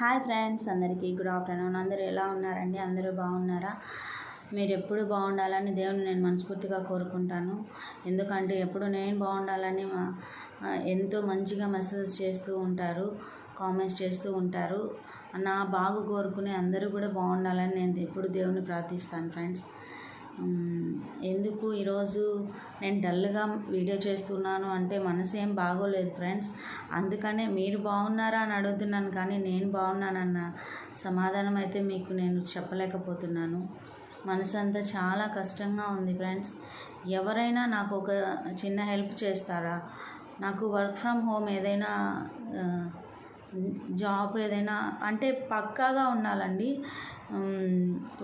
Hi friends అందరికీ good afternoon. అందరూ ఎలా ఉన్నారండి? అందరూ బాగున్నారా? మీరు ఎప్పుడు బాగుండాలని దేవుని నేను మనస్ఫూర్తిగా కోరుకుంటాను. ఎందుకంటే ఎప్పుడు నేను బాగుండాలని మా- ఎంతో మంచిగా మెసేజ్ చేస్తూ ఉంటారు కామెంట్స్ చేస్తూ ఉంటారు. నా బాగు కోరుకునే అందరూ కూడా బాగుండాలని నేను ఎప్పుడు దేవుని ప్రార్థిస్తాను ఫ్రెండ్స్. ఎందుకు ఈరోజు నేను డల్గా వీడియో చేస్తున్నాను అంటే మనసు ఏం బాగోలేదు ఫ్రెండ్స్. అందుకనే మీరు బాగున్నారా అని అడుగుతున్నాను కానీ నేను బాగున్నానన్న సమాధానం అయితే మీకు నేను చెప్పలేకపోతున్నాను. మనసు అంతా చాలా కష్టంగా ఉంది ఫ్రెండ్స్. ఎవరైనా నాకు ఒక చిన్న హెల్ప్ చేస్తారా? నాకు వర్క్ ఫ్రమ్ హోమ్ ఏదైనా జాబ్ ఏదైనా అంటే పక్కాగా ఉండాలండి.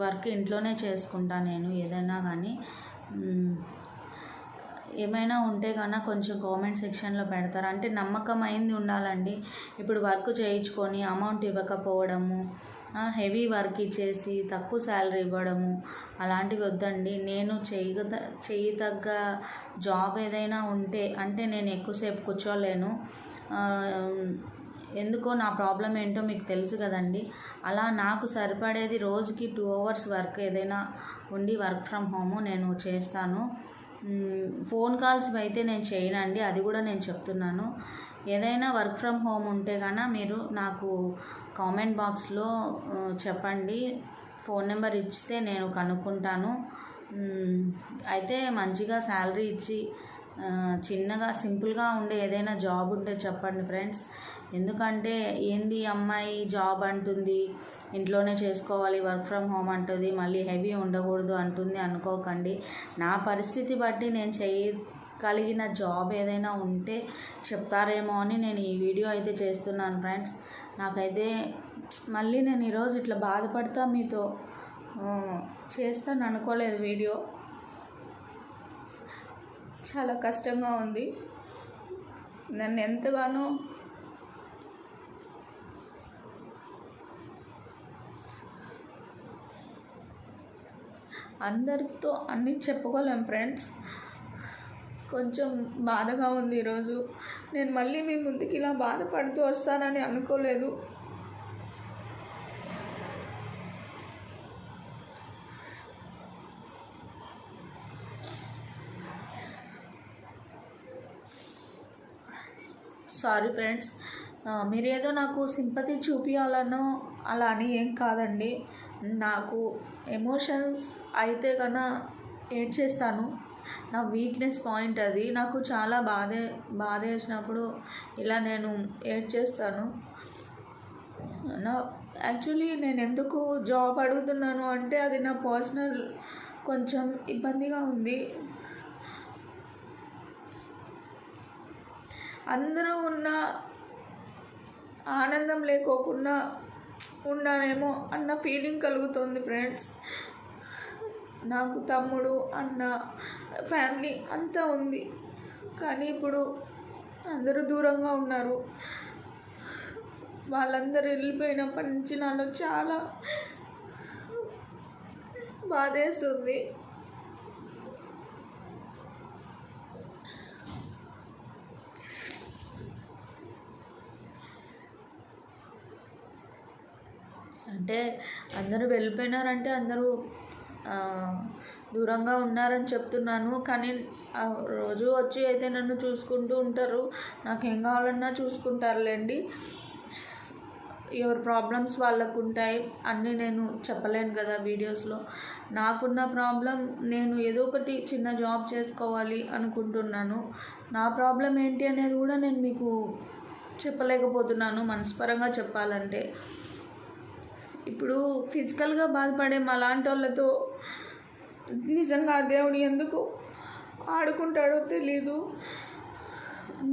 వర్క్ ఇంట్లోనే చేసుకుంటా నేను ఏదైనా కానీ ఏమైనా ఉంటే కన్నా కొంచెం గవర్నమెంట్ సెక్షన్లో పెడతారు. అంటే నమ్మకం అయింది ఉండాలండి. ఇప్పుడు వర్క్ చేయించుకొని అమౌంట్ ఇవ్వకపోవడము హెవీ వర్క్ ఇచ్చేసి తక్కువ శాలరీ ఇవ్వడము అలాంటివి వద్దండి. నేను చేయగ చేయతగ్గ జాబ్ ఏదైనా ఉంటే అంటే నేను ఎక్కువసేపు కూర్చోలేను. ఎందుకో నా ప్రాబ్లం ఏంటో మీకు తెలుసు కదండి. అలా నాకు సరిపడేది రోజుకి టూ అవర్స్ వర్క్ ఏదైనా ఉండి వర్క్ ఫ్రమ్ హోమ్ నేను చేస్తాను. ఫోన్ కాల్స్ అయితే నేను చేయనండి అది కూడా నేను చెప్తున్నాను. ఏదైనా వర్క్ ఫ్రమ్ హోమ్ ఉంటే కనుక మీరు నాకు కామెంట్ బాక్స్లో చెప్పండి. ఫోన్ నెంబర్ ఇస్తే నేను కనుక్కుంటాను. అయితే మంచిగా శాలరీ ఇచ్చి చిన్నగా సింపుల్గా ఉండే ఏదైనా జాబ్ ఉంటే చెప్పండి ఫ్రెండ్స్. ఎందుకంటే ఏంది అమ్మాయి జాబ్ అంటుంది ఇంట్లోనే చేసుకోవాలి వర్క్ ఫ్రమ్ హోమ్ అంటుంది మళ్ళీ హెవీ ఉండకూడదు అంటుంది అనుకోకండి. నా పరిస్థితి బట్టి నేను చేయగలిగిన జాబ్ ఏదైనా ఉంటే చెప్తారేమో అని నేను ఈ వీడియో అయితే చేస్తున్నాను ఫ్రెండ్స్ నాకైతే మళ్ళీ నేను ఈరోజు ఇట్లా బాధపడతా మీతో చేస్తాను అనుకోలేదు వీడియో. చాలా కష్టంగా ఉంది. నన్ను ఎంతగానో అందరితో అన్నీ చెప్పుకోలేం ఫ్రెండ్స్. కొంచెం బాధగా ఉంది ఈరోజు. నేను మళ్ళీ మీ ముందుకి ఇలా బాధపడుతూ వస్తానని అనుకోలేదు. Sorry friends. మీరేదో నాకు సింపతి చూపించాలనో అలా అని ఏం కాదండి. నాకు ఎమోషన్స్ అయితే కన్నా ఏడ్ చేస్తాను. నా వీక్నెస్ పాయింట్ అది. నాకు చాలా బాధే బాధ వేసినప్పుడు ఇలా నేను ఏడ్ చేస్తాను. నా యాక్చువల్లీ నేను ఎందుకు జాబ్ అడుగుతున్నాను అంటే అది నా పర్సనల్ కొంచెం ఇబ్బందిగా ఉంది. అందరూ ఉన్న ఆనందం లేకోకుండా ఉన్నానేమో అన్న ఫీలింగ్ కలుగుతుంది ఫ్రెండ్స్ నాకు తమ్ముడు అన్న ఫ్యామిలీ అంతా ఉంది. కానీ ఇప్పుడు అందరూ దూరంగా ఉన్నారు. వాళ్ళందరూ వెళ్ళిపోయినప్పటి నుంచి నాలో చాలా బాధేస్తుంది. అంటే అందరూ వెళ్ళిపోయినారంటే అందరూ దూరంగా ఉన్నారని చెప్తున్నాను. కానీ రోజు వచ్చి అయితే నన్ను చూసుకుంటూ ఉంటారు. నాకు ఏం కావాలన్నా చూసుకుంటారులేండి. ఎవరి ప్రాబ్లమ్స్ వాళ్ళకు ఉంటాయి అన్నీ నేను చెప్పలేను కదా వీడియోస్లో. నాకున్న ప్రాబ్లం నేను ఏదో ఒకటి చిన్న జాబ్ చేసుకోవాలి అనుకుంటున్నాను. నా ప్రాబ్లం ఏంటి అనేది కూడా నేను మీకు చెప్పలేకపోతున్నాను. మనస్పరంగా చెప్పాలంటే. ఇప్పుడు ఫిజికల్గా బాధపడే అలాంటి వాళ్ళతో నిజంగా దేవుడు ఎందుకు ఆడుకుంటాడో తెలీదు.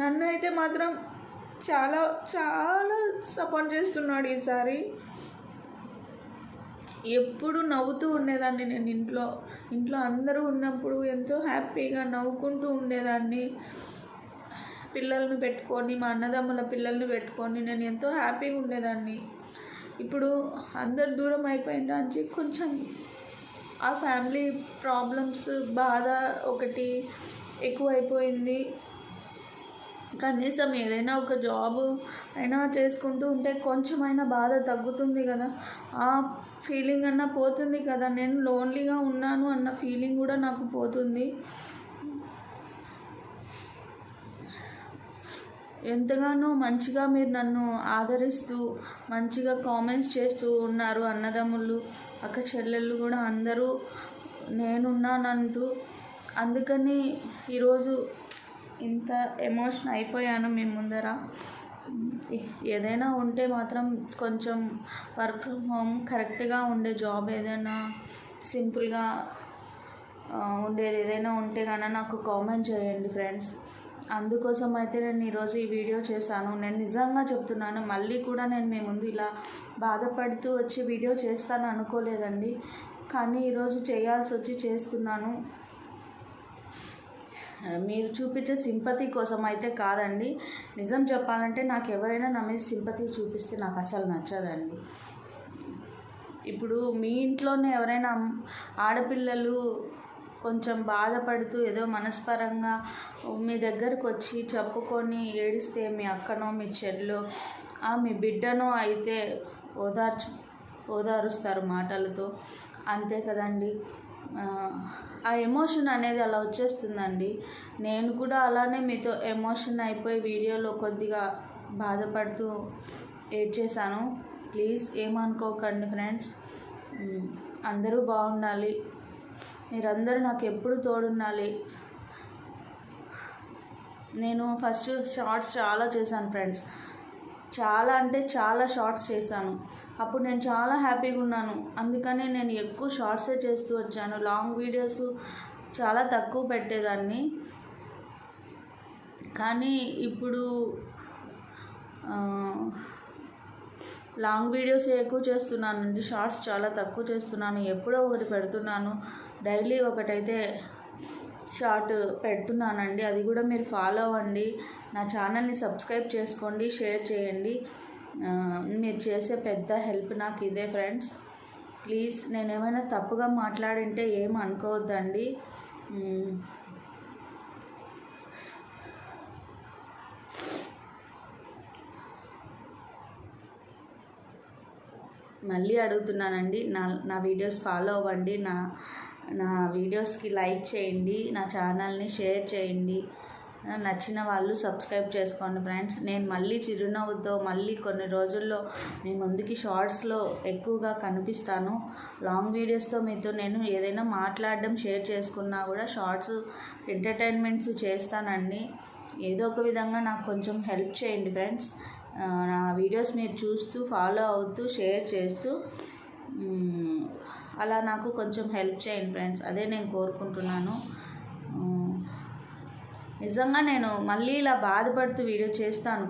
నన్ను అయితే మాత్రం చాలా చాలా సపోర్ట్ చేస్తున్నాడు ఈసారి. ఎప్పుడు నవ్వుతూ ఉండేదాన్ని నేను ఇంట్లో ఇంట్లో అందరూ ఉన్నప్పుడు ఎంతో హ్యాపీగా నవ్వుకుంటూ ఉండేదాన్ని. పిల్లల్ని పెట్టుకొని మా అన్నదమ్ముల పిల్లల్ని పెట్టుకొని నేను ఎంతో హ్యాపీగా ఉండేదాన్ని. ఇప్పుడు అందరు దూరం అయిపోయిన కొంచెం ఆ ఫ్యామిలీ ప్రాబ్లమ్స్ బాధ ఒకటి ఎక్కువైపోయింది. కనీసం ఏదైనా ఒక జాబ్ అయినా చేసుకుంటూ ఉంటే కొంచెమైనా బాధ తగ్గుతుంది కదా. ఆ ఫీలింగ్ అన్నా పోతుంది కదా. నేను లోన్లీగా ఉన్నాను అన్న ఫీలింగ్ కూడా నాకు పోతుంది. ఎంతగానో మంచిగా మీరు నన్ను ఆదరిస్తూ మంచిగా కామెంట్స్ చేస్తూ ఉన్నారు అన్నదమ్ములు అక్క చెల్లెళ్ళు కూడా అందరూ నేనున్నానంటూ. అందుకని ఈరోజు ఇంత ఎమోషన్ అయిపోయాను మీ ముందర. ఏదైనా ఉంటే మాత్రం కొంచెం వర్క్ ఫ్రమ్ హోమ్ కరెక్ట్గా ఉండే జాబ్ ఏదైనా సింపుల్గా ఉండేది ఏదైనా ఉంటే కన్నా నాకు కామెంట్ చేయండి ఫ్రెండ్స్ అందుకోసం అయితే నేను ఈరోజు ఈ వీడియో చేశాను. నేను నిజంగా చెప్తున్నాను మళ్ళీ కూడా నేను మీ ముందు ఇలా బాధపడుతూ వచ్చి వీడియో చేస్తాను అనుకోలేదండి. కానీ ఈరోజు చేయాల్సి వచ్చి చేస్తున్నాను. మీరు చూపించే సింపతి కోసం అయితే కాదండి. నిజం చెప్పాలంటే నాకు ఎవరైనా నా మీద సింపతి చూపిస్తే నాకు అసలు నచ్చదండి. ఇప్పుడు మీ ఇంట్లోనే ఎవరైనా ఆడపిల్లలు కొంచెం బాధపడుతూ ఏదో మనస్పరంగా మీ దగ్గరకు వచ్చి చెప్పుకొని ఏడిస్తే మీ అక్కనో మీ చెల్లో ఆ మీ బిడ్డనో అయితే ఓదార్చు ఓదారుస్తారు మాటలతో. అంతే కదండి. ఆ, ఎమోషన్ అనేది అలా వచ్చేస్తుందండి. నేను కూడా అలానే మీతో ఎమోషన్ అయిపోయి వీడియోలో కొద్దిగా బాధపడుతూ ఏడ్చేశాను. ప్లీజ్ ఏమనుకోకండి ఫ్రెండ్స్. అందరూ బాగుండాలి. మీరందరూ నాకు ఎప్పుడు తోడుండాలి. నేను ఫస్ట్ షార్ట్స్ చాలా చేశాను ఫ్రెండ్స్. చాలా అంటే చాలా షార్ట్స్ చేశాను. అప్పుడు నేను చాలా హ్యాపీగా ఉన్నాను. అందుకనే నేను ఎక్కువ షార్ట్సే చేస్తూ వచ్చాను. లాంగ్ వీడియోస్ చాలా తక్కువ పెట్టేదాన్ని. కానీ ఇప్పుడు లాంగ్ వీడియోస్ ఎక్కువ చేస్తున్నానండి. షార్ట్స్ చాలా తక్కువ చేస్తున్నాను. ఎప్పుడో ఒకటి పెడుతున్నాను. డైలీ ఒకటైతే షార్ట్ పెడుతున్నానండి. అది కూడా మీరు ఫాలో అవ్వండి. నా ఛానల్ని సబ్స్క్రైబ్ చేసుకోండి షేర్ చేయండి. మీరు చేసే పెద్ద హెల్ప్ నాకు ఇదే ఫ్రెండ్స్. ప్లీజ్ నేను ఏమైనా తప్పుగా మాట్లాడింటే ఏం అనుకోవద్దండి. మళ్ళీ అడుగుతున్నానండి. నా నా వీడియోస్ ఫాలో అవ్వండి. నా నా వీడియోస్కి లైక్ చేయండి నా ఛానల్ని షేర్ చేయండి. నచ్చిన వాళ్ళు సబ్స్క్రైబ్ చేసుకోండి ఫ్రెండ్స్. నేను మళ్ళీ చిరునవ్వుతో మళ్ళీ కొన్ని రోజుల్లో మీ ముందుకి షార్ట్స్లో ఎక్కువగా కనిపిస్తాను. లాంగ్ వీడియోస్తో మీతో నేను ఏదైనా మాట్లాడడం షేర్ చేసుకున్నా కూడా షార్ట్స్ ఎంటర్టైన్మెంట్స్ చేస్తానండి. ఏదో ఒక విధంగా నాకు కొంచెం హెల్ప్ చేయండి ఫ్రెండ్స్. నా వీడియోస్ మీరు చూస్తూ ఫాలో అవుతూ షేర్ చేస్తూ అలా నాకు కొంచెం హెల్ప్ చేయండి ఫ్రెండ్స్. అదే నేను కోరుకుంటున్నాను. నిజంగా నేను మళ్ళీ ఇలా బాధపడుతూ వీడియో చేస్తాను